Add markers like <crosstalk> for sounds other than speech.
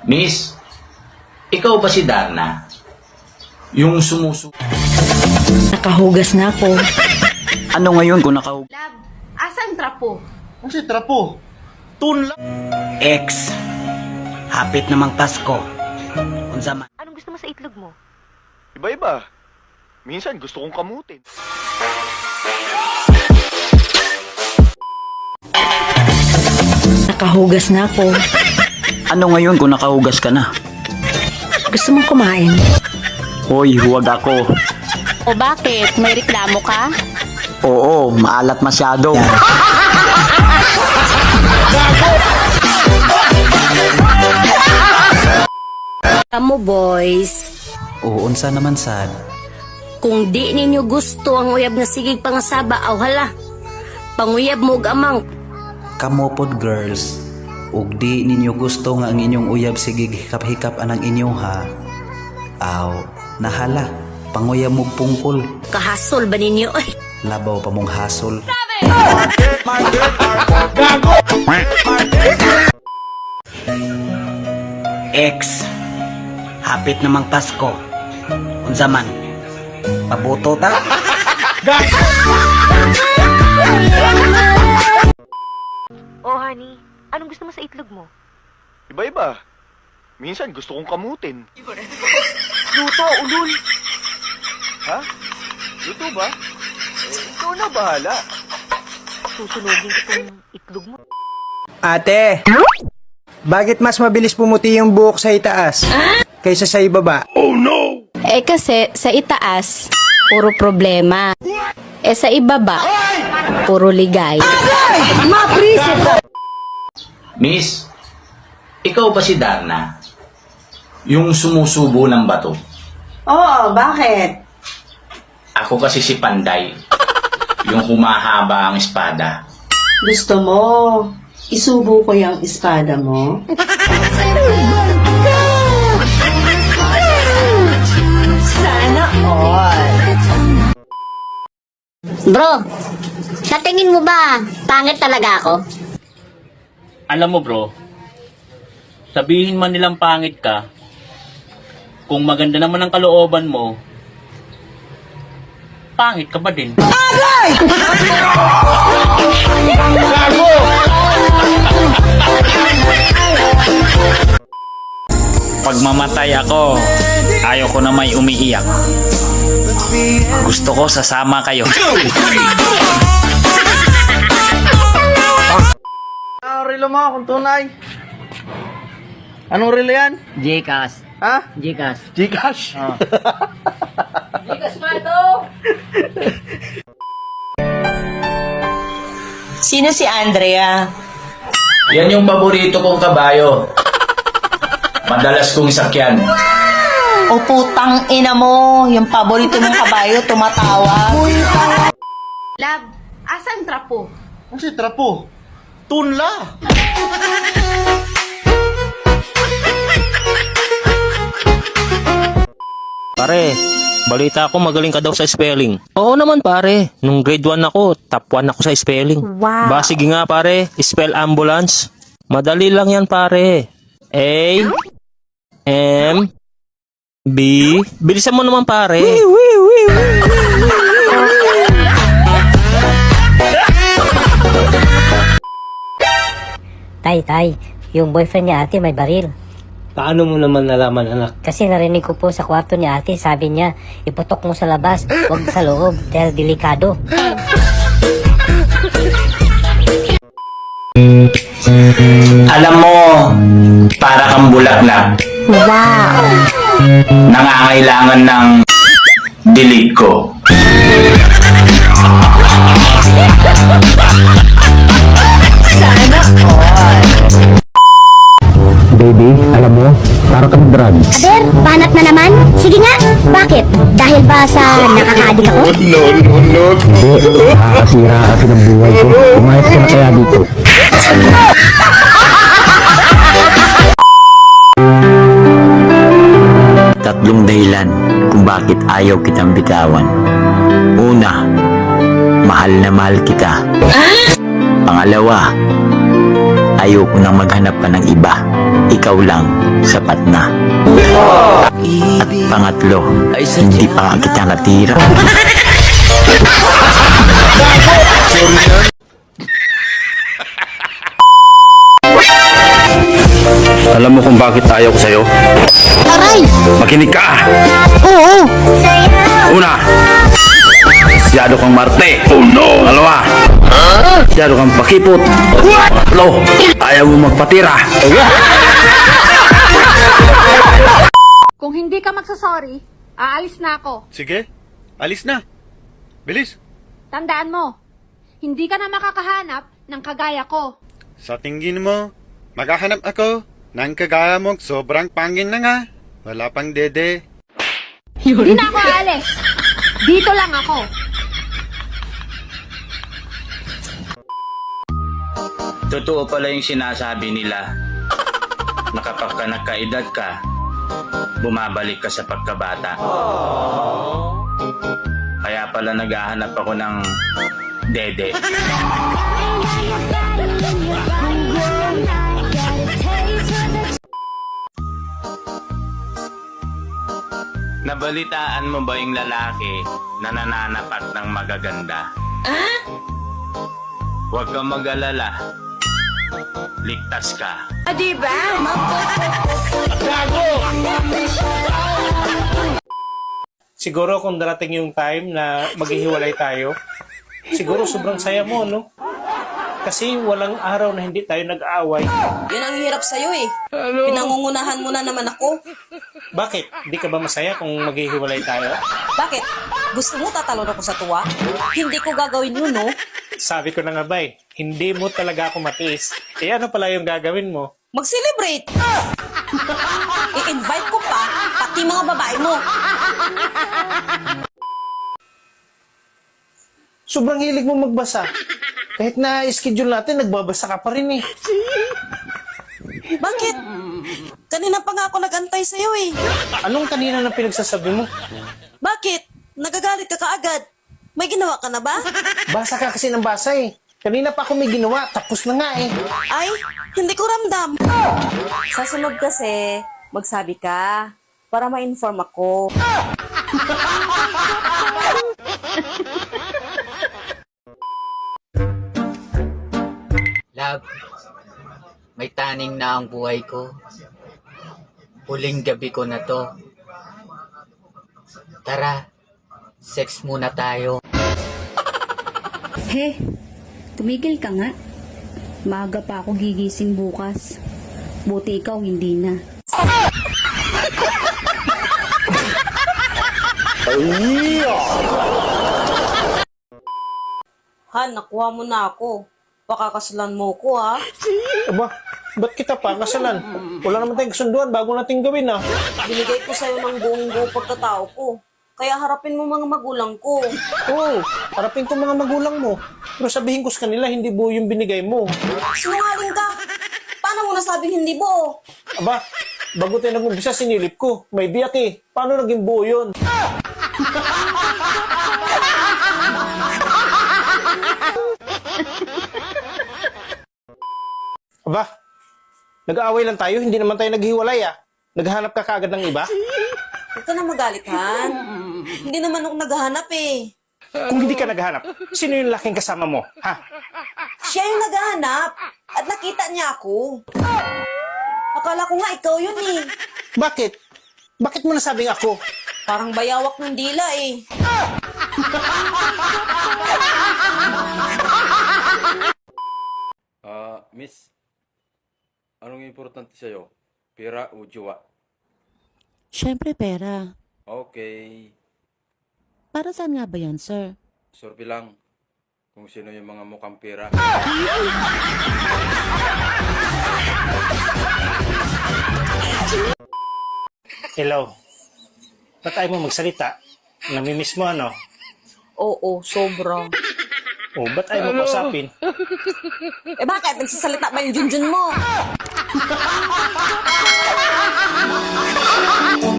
Miss, ikaw ba si Darna? Yung sumusu... Nakahugas na ako. Ano ngayon kung naka Lab, asan trapo? Ang si trapo. Tun lang. X? Hapit namang Pasko. Unsa man. Anong gusto mo sa itlog mo? Iba-iba. Minsan gusto kong kamutin. Nakahugas na ako. Ano ngayon kung nakahugas ka na? Gusto mong kumain? Hoy, huwag ako. O bakit? May reklamo ka? Oo, maalat masyado. Amo boys, Oo, unsa naman sad. kung di ninyo gusto ang uyab nga sigig pangasaba aw hala. Panguyab mo og amang Kamopod girls, ug di ninyo gusto nga ang inyong uyab sigig hikap-hikap anang inyo ha. Aw, nahala, panguyab mo pungkol, kahasol ba ninyo? Ay, labaw pa mong hasol. X? Hapit namang Pasko. Unsa man. Pabuto ta? Oh, honey. Anong gusto mo sa itlog mo? Iba-iba. Minsan gusto kong kamutin. Luto, ulul. Ha? Luto ba? Eh, ikaw na bahala. Susunogin ko tong itlog mo. Ate, bakit mas mabilis pumuti yung buhok sa itaas kaysa sa ibaba? eh kasi sa itaas puro problema. Eh sa ibaba puro ligay. Miss, ikaw ba si Darna? Yung sumusubo ng bato? Oo, bakit? Ako kasi si Panday. Yung humahaba ang espada. Gusto mo, isubo ko yung espada mo? Sana all. Bro, sa tingin mo ba pangit talaga ako? Alam mo bro, sabihin man nilang pangit ka, kung maganda naman ang kalooban mo, pangit ka ba din? Pag mamatay ako, ayaw ko na may umiiyak. Gusto ko sasama kayo. Relo mo kung tunay. Anong relo yan? Gcash. Ha? Gcash. Gcash. <laughs> Sino si Andrea? Yan yung paborito kong kabayo. Madalas kong sakyan. O putang ina mo, yung paborito mong kabayo tumatawa. Lab, asan trapo? Ang si trapo. Tunla. Pare, balita ko magaling ka daw sa spelling. Oo naman pare, nung grade 1 ako, top 1 ako sa spelling. Wow. Ba, sige nga pare, spell ambulance. Madali lang yan pare. A, M, B, bilisan mo naman pare. Tay, tay, yung boyfriend ni ate may baril. Paano mo naman nalaman anak? Kasi narinig ko po sa kwarto ni ate, sabi niya, iputok mo sa labas, wag sa loob, dahil delikado. Alam mo, para kang bulaklak. Wow! Nangangailangan ng dilig ko. Baby, alam mo, para kang drug. Aber, banat na naman? Sige nga, bakit? Dahil ba sa nakakaadik ako? Hindi, nakakasira kasi ng buhay ko. Umayos ka na kaya dito. Tatlong dahilan kung bakit ayaw kitang bitawan. Una, mahal na mahal kita. Pangalawa, ayaw ko nang maghanap pa ng iba. ikaw lang sapat na. At pangatlo, hindi pa kita natira. Alam mo kung bakit ayaw ko sa'yo? Aray! Makinig ka! Oo! Una, masyado kang marte. Oh no! Dalawa, masyado kang pakipot. Tatlo, ayaw mo magpatira. Kung hindi ka magsasorry, aalis na ako. Sige, alis na. Bilis. Tandaan mo, hindi ka na makakahanap ng kagaya ko. Sa tingin mo, maghahanap ako ng kagaya mong sobrang pangin na nga. Wala pang dede. Hindi na ako aalis. Dito lang ako. Totoo pala yung sinasabi nila na kapag ka nagkaedad ka, bumabalik ka sa pagkabata. Kaya pala naghahanap ako ng dede. Nabalitaan mo ba yung lalaki na nananapat ng magaganda? Huwag kang mag-alala. Ligtas ka. Siguro kung darating yung time na maghihiwalay tayo, siguro sobrang saya mo, no? Kasi walang araw na hindi tayo nag-aaway. Yun ang hirap sa'yo eh. Pinangungunahan mo na naman ako. Bakit? Di ka ba masaya kung maghihiwalay tayo? Bakit? Gusto mo tatalon ako sa tuwa? Hindi ko gagawin yun, no? Sabi ko na nga ba eh, hindi mo talaga ako matiis. Eh ano pala yung gagawin mo? Mag-celebrate! I-invite ko pa, pati mga babae mo. Sobrang hilig mo magbasa. Kahit na schedule natin, nagbabasa ka pa rin eh. Bakit? Kanina pa nga ako nagantay sa'yo eh. Anong kanina na pinagsasabi mo? Bakit? Nagagalit ka kaagad. May ginawa ka na ba? Basa ka kasi ng basa eh. Kanina pa ako may ginawa, tapos na nga eh. Ay, hindi ko ramdam. Sa sunod kasi, magsabi ka para ma-inform ako. <laughs> Love, may taning na ang buhay ko. Huling gabi ko na to. Tara, sex muna tayo. He, tumigil ka nga. Maaga pa ako gigising bukas. Buti ikaw hindi na. Han, nakuha mo na ako. Pakakasalan mo ko ha. Aba, ba't kita pa kasalan? Wala naman tayong kasunduan bago natin gawin ah. Binigay ko sa'yo ng buong buo pagkatao ko. Kaya harapin mo mga magulang ko. Oo, harapin ko mga magulang mo. Pero sabihin ko sa kanila, hindi buo yung binigay mo. Sinungaling ka. Paano mo nasabing hindi buo? Aba, bago tayo nag-umpisa, sinilip ko. May biyak eh. Paano naging buo yun? <laughs> Aba, nag-aaway lang tayo, hindi naman tayo naghiwalay ah. Naghahanap ka kagad ng iba? Huwag ka na magalit, Han. Hindi naman ako naghahanap eh. Kung hindi ka naghahanap, sino yung laking kasama mo? Ha? Siya yung naghahanap. At nakita niya ako. Akala ko nga ikaw yun eh. Bakit? Bakit mo nasabing ako? Parang bayawak ng dila eh. Ah, miss. Anong importante sa'yo? Pera o jowa? Siyempre pera. Okay. Para saan nga ba yan, sir? Sorby lang kung sino yung mga mukhang pera. Hello. Ba't ayaw mo magsalita? Namimiss mo ano? Oo, sobra. O, ba't ayaw mo kausapin? Eh bakit? Nagsasalita ba yung junjun mo? <laughs>